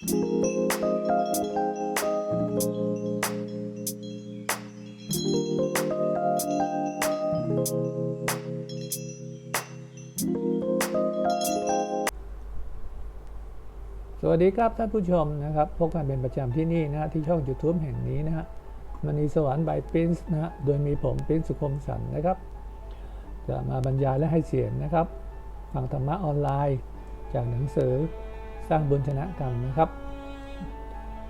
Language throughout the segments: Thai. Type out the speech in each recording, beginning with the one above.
สวัสดีครับท่านผู้ชมนะครับพบกันเป็นประจำที่นี่นะฮะที่ช่อง YouTube แห่งนี้นะฮะมณีสวรรค์บายปรินซ์นะฮะโดยมีผมปรินซ์สุคมสันนะครับ จะมาบรรยายและให้เสียงนะครับ ฟังธรรมะออนไลน์ จากหนังสือ สร้างบุญชนะกรรมนะครับ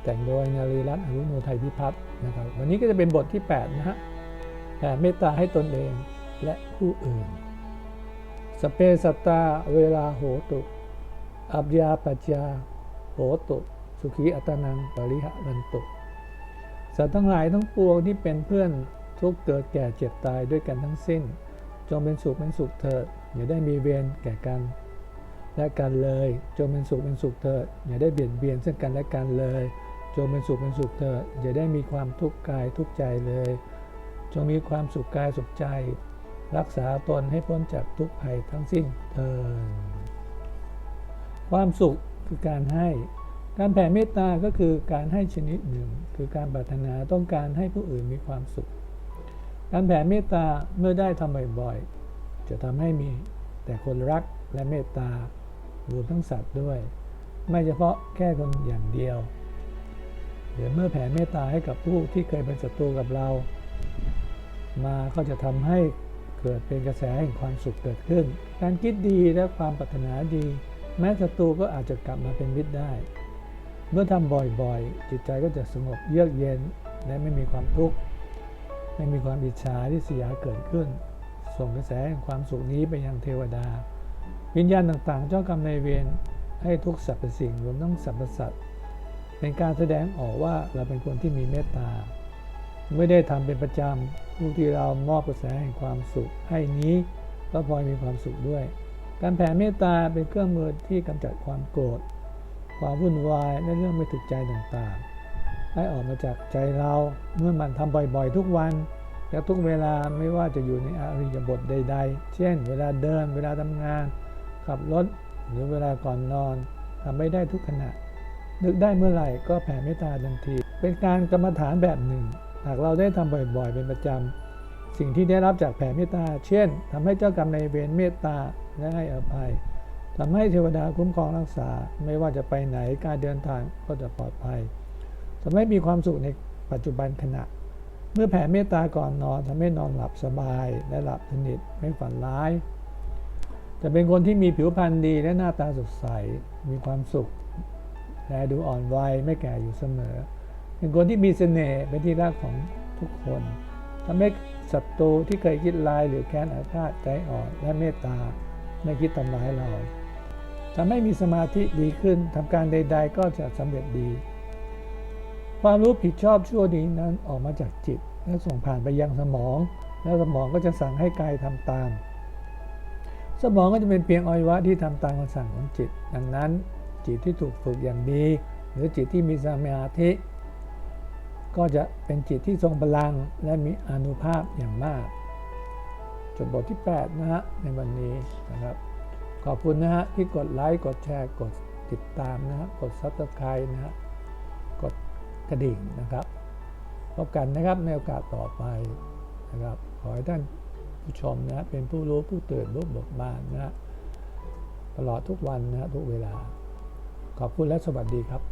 แต่งโดยนารีรัตน์อรุโนไทยพิพัฒน์นะครับ วันนี้ก็จะเป็นบทที่ 8 นะฮะแผ่เมตตาให้ตนเองและผู้อื่น สเปสัตตาเวลาโหตุอัพยาปัจจาโหตุ สุขีอัตนังปริหะรันตุ สัตว์ทั้งหลายทั้งปวงที่เป็นเพื่อนทุกเกิดแก่เจ็บตายด้วยกันทั้งสิ้น จงเป็นสุขเป็นสุขเถิดอย่าได้มีเวรแก่กัน และกันเลย จงเป็นสุขเป็นสุขเถิดอย่าได้เบียดเบียนซึ่งกันและกันเลย จงเป็นสุขเป็นสุขเถิดอย่าได้มีความทุกข์กายทุกข์ใจเลย จงมีความสุขกายสุขใจ รักษาตนให้พ้นจากทุกภัยทั้งสิ้นเถิดความสุขคือการให้ การแผ่เมตตาก็คือการให้ชนิดหนึ่ง คือการปรารถนาต้องการให้ผู้อื่นมีความสุข การแผ่เมตตาเมื่อได้ทำบ่อยๆจะทำให้มีแต่คนรักและเมตตา รวมทั้งสัตว์ด้วย ไม่เฉพาะแค่คนอย่างเดียวเดี๋ยวเมื่อแผ่เมตตาให้กับผู้ที่เคยเป็นศัตรูกับเรา มาก็จะทำให้เกิดเป็นกระแสแห่งความสุขเกิดขึ้น การคิดดีและความปรารถนาดี แม้ศัตรูก็อาจจะกลับมาเป็นมิตรได้ เมื่อทำบ่อยๆ จิตใจก็จะสงบเยือกเย็นและไม่มีความทุกข์ไม่มีความอิจฉาที่เสียเกิดขึ้น ส่งกระแสแห่งความสุขนี้ไปยังเทวดา วิญญาณต่างๆ เจ้ากรรมนายเวรให้ทุกสรรพสิ่งรวมทั้งสรรพสัตว์เป็นการแสดงออกว่าเราเป็นคนที่มีเมตตา ไม่ได้ทำเป็นประจำผู้ที่เรามอบกระแสแห่งความสุข ให้นี้ก็พลอยมีความสุขด้วย การแผ่เมตตาเป็นเครื่องมือที่กำจัดความโกรธ ความวุ่นวายและเรื่องไม่ถูกใจต่างๆ ให้ออกมาจากใจเราเมื่อมันทำบ่อยๆ ทุกวันและทุกเวลาไม่ว่าจะอยู่ในอริยบทใด ๆ เช่น เวลาเดิน เวลาทำงาน ขับรถหรือเวลาก่อนนอนทำไม่ได้ทุกขณะ นึกได้เมื่อไหร่ก็แผ่เมตตาทันที เป็นการกรรมฐานแบบหนึ่ง หากเราได้ทำบ่อยๆ เป็นประจำ สิ่งที่ได้รับจากแผ่เมตตา เช่นทำให้เจ้ากรรมในเวรเมตตาและให้อภัยทำให้เทวดาคุ้มครองรักษา ไม่ว่าจะไปไหนการเดินทางก็จะปลอดภัยทำให้มีความสุขในปัจจุบันขณะ เมื่อแผ่เมตตาก่อนนอนทำให้นอนหลับสบายและหลับสนิทไม่ฝันร้าย จะเป็นคนที่มีผิวพรรณดีและหน้าตาสดใส มีความสุข และดูอ่อนวัยไม่แก่อยู่เสมอ เป็นคนที่มีเสน่ห์เป็นที่รักของทุกคนทำให้ศัตรูที่เคยคิดลายหรือแค้นอาฆาตใจอ่อนและเมตตาไม่คิดทำร้ายเราทำให้มีสมาธิดีขึ้นทำการใด ๆ ก็จะสำเร็จดี ความรู้ผิดชอบชั่วดีนั้นออกมาจากจิต และส่งผ่านไปยังสมอง แล้วสมองก็จะสั่งให้กายทำตาม สมองก็จะเป็นเพียงอวัยวะที่ทำตามคำสั่งของจิต ดังนั้นจิตที่ถูกฝึกอย่างดี หรือจิตที่มีสมาธิ ก็จะเป็นจิตที่ทรงพลังและมีอนุภาพอย่างมากจบบทที่ 8 นะฮะ ในวันนี้นะครับ ขอบคุณนะฮะ ที่กดไลค์ กดแชร์ กดติดตามนะฮะ กดซับสไครต์นะฮะ กดกระดิ่งนะครับ พบกันนะครับในโอกาสต่อไปนะครับ ขอให้ท่าน ผู้ชมนะเป็นผู้รู้ผู้ตื่นรู้เบิกบานนะฮะตลอดทุกวันนะฮะทุกเวลา ขอบคุณและสวัสดีครับ